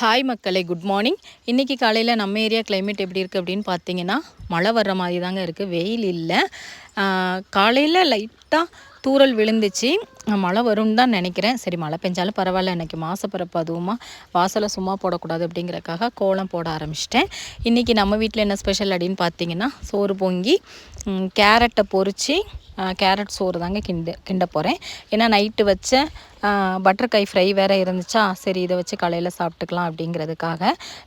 Hi மக்களே. Good morning இன்றைக்கி காலையில் நம்ம ஏரியா கிளைமேட் எப்படி இருக்குது அப்படின்னு பார்த்தீங்கன்னா மழை வர்ற மாதிரி தாங்க இருக்குது வெயில் இல்லை. காலையில் லைட்டாக தூறல் விழுந்துச்சு. மழை வரும்னு தான் நினைக்கிறேன். சரி மழை பெஞ்சாலும் பரவாயில்ல. இன்றைக்கி மாசப்பிறப்பு அதுவுமா. வாசலை சும்மா போடக்கூடாது அப்படிங்கிறக்காக கோலம் போட ஆரம்பிச்சிட்டேன். இன்றைக்கி நம்ம வீட்டில் என்ன ஸ்பெஷல் அப்படின்னு பார்த்தீங்கன்னா சோறு பொங்கி கேரட்டை பொறிச்சு கேரட் சோறு தாங்க கிண்ட கிண்ட போகிறேன் ஏன்னா நைட்டு வச்ச பட்டர்காய் ஃப்ரை வேறு இருந்துச்சா? சரி இதை வச்சு காலையில் சாப்பிட்டுக்கலாம் அப்படிங்கிறதுக்காக.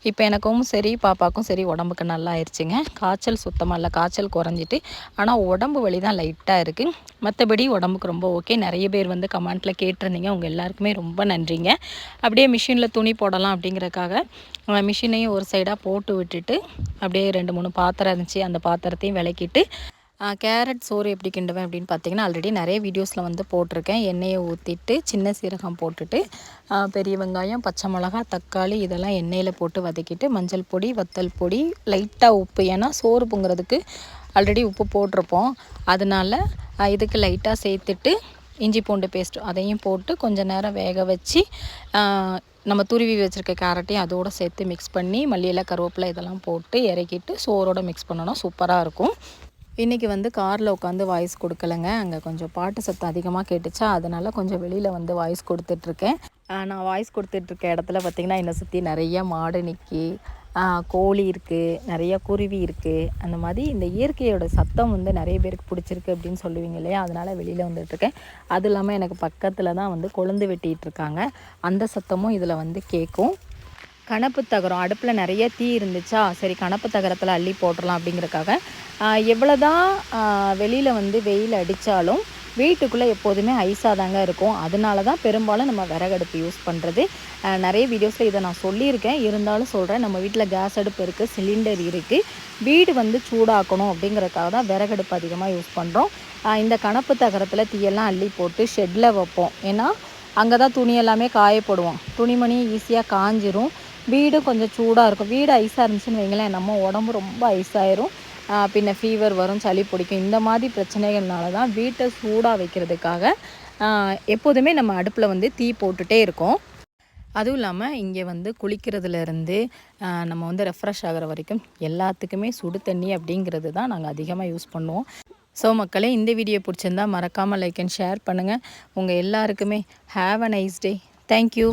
இப்போ எனக்கும் சரி பாப்பாக்கும் சரி உடம்புக்கு நல்லா ஆயிடுச்சுங்க காய்ச்சல் சுத்தமாக இல்லை காய்ச்சல் குறைஞ்சிட்டு. ஆனால் உடம்பு வலி தான் லைட்டாக இருக்குது மற்றபடி உடம்புக்கு ரொம்ப ஓகே நிறைய பேர் வந்து கமெண்ட்டில் கேட்டிருந்தீங்க. உங்கள் எல்லாருக்குமே ரொம்ப நன்றிங்க. அப்படியே மிஷினில் துணி போடலாம் அப்படிங்கிறக்காக மிஷினையும் ஒரு சைடாக போட்டு விட்டுட்டு அப்படியே ரெண்டு மூணு பாத்திரம் இருந்துச்சு. அந்த பாத்திரத்தையும் விளக்கிட்டு கேரட் சோறு எப்படி கிண்டுவேன் அப்படின்னு பார்த்தீங்கன்னா ஆல்ரெடி நிறைய வீடியோஸில் வந்து போட்டிருக்கேன். எண்ணெயை ஊற்றிட்டு சின்ன சீரகம் போட்டுட்டு பெரிய வெங்காயம் பச்சை மிளகா தக்காளி இதெல்லாம் எண்ணெயில் போட்டு வதக்கிட்டு மஞ்சள் பொடி வத்தல் பொடி லைட்டாக உப்பு. ஏன்னா சோறு பொங்குறதுக்கு ஆல்ரெடி உப்பு போட்டிருப்போம். அதனால இதுக்கு லைட்டாக சேர்த்துட்டு இஞ்சி பூண்டு பேஸ்ட்டு அதையும் போட்டு கொஞ்சம் நேரம் வேக வச்சு நம்ம துருவி வச்சுருக்க கேரட்டையும் அதோடு சேர்த்து மிக்ஸ் பண்ணி மல்லியில் கருவேப்பிலை இதெல்லாம் போட்டு இறக்கிட்டு சோறோடு மிக்ஸ் பண்ணணும். சூப்பராக இருக்கும். இன்றைக்கி வந்து காரில் உட்காந்து வாய்ஸ் கொடுக்கலங்க. அங்கே கொஞ்சம் பாட்டு சத்தம் அதிகமாக கேட்டுச்சா அதனால் கொஞ்சம் வெளியில் வந்து வாய்ஸ் கொடுத்துட்ருக்கேன். நான் வாய்ஸ் கொடுத்துட்ருக்க இடத்துல பார்த்திங்கன்னா என்னை சுற்றி நிறைய மாடு நிற்கி கோழி இருக்குது நிறைய குருவி இருக்குது அந்த மாதிரி இந்த இயற்கையோட சத்தம் வந்து நிறைய பேருக்கு பிடிச்சிருக்கு அப்படின்னு சொல்லுவீங்க இல்லையா? அதனால் வெளியில் வந்துட்டுருக்கேன் அது இல்லாமல் எனக்கு பக்கத்தில் தான் வந்து கொழுந்து வெட்டிகிட்டு இருக்காங்க அந்த சத்தமும் இதில் வந்து கேட்கும் கணப்பு தகரம் அடுப்பில் நிறைய தீ இருந்துச்சா சரி கணப்பு தகரத்தில் அள்ளி போட்டுடலாம் அப்படிங்கிறக்காக எவ்வளோ தான் வெளியில் வந்து வெயில் அடித்தாலும் வீட்டுக்குள்ளே எப்போதுமே ஐஸாக தாங்க இருக்கும். அதனால தான் பெரும்பாலும் நம்ம விறகடுப்பு யூஸ் பண்ணுறது நிறைய வீடியோஸில் இதை நான் சொல்லியிருக்கேன். இருந்தாலும் சொல்கிறேன் நம்ம வீட்டில் கேஸ் அடுப்பு இருக்குது சிலிண்டர் இருக்குது வீடு வந்து சூடாக்கணும் அப்படிங்கிறதுக்காக தான் விறகடுப்பு அதிகமாக யூஸ் பண்ணுறோம் இந்த கணப்பு தகரத்தில் தீயெல்லாம் அள்ளி போட்டு ஷெட்டில் வைப்போம். ஏன்னா அங்கே தான் துணி எல்லாமே காயப்படுவோம். துணிமணி ஈஸியாக காஞ்சிரும். வீடு கொஞ்சம் சூடாக இருக்கும். வீடு ஐஸாக இருந்துச்சுன்னு வைங்களேன் நம்ம உடம்பு ரொம்ப ஐஸாயிரும் ஆஹ் பின்ன ஃபீவர் வரும் சளி பிடிக்கும். இந்த மாதிரி பிரச்சனைகள்னால தான் வீட்டை சூடாக வைக்கிறதுக்காக எப்போதுமே நம்ம அடுப்பில் வந்து தீ போட்டுகிட்டே இருக்கோம். அதுவும் இல்லாமல் இங்கே வந்து குளிக்கிறதுலேருந்து நம்ம வந்து ரெஃப்ரெஷ் ஆகிற வரைக்கும் எல்லாத்துக்குமே சுடு தண்ணி அப்படிங்கிறது தான் நாங்கள் அதிகமாக யூஸ் பண்ணுவோம். ஸோ மக்களே இந்த வீடியோ பிடிச்சிருந்தா மறக்காமல் லைக் அண்ட் ஷேர் பண்ணுங்கள் உங்கள் எல்லாருக்குமே have a nice day thank you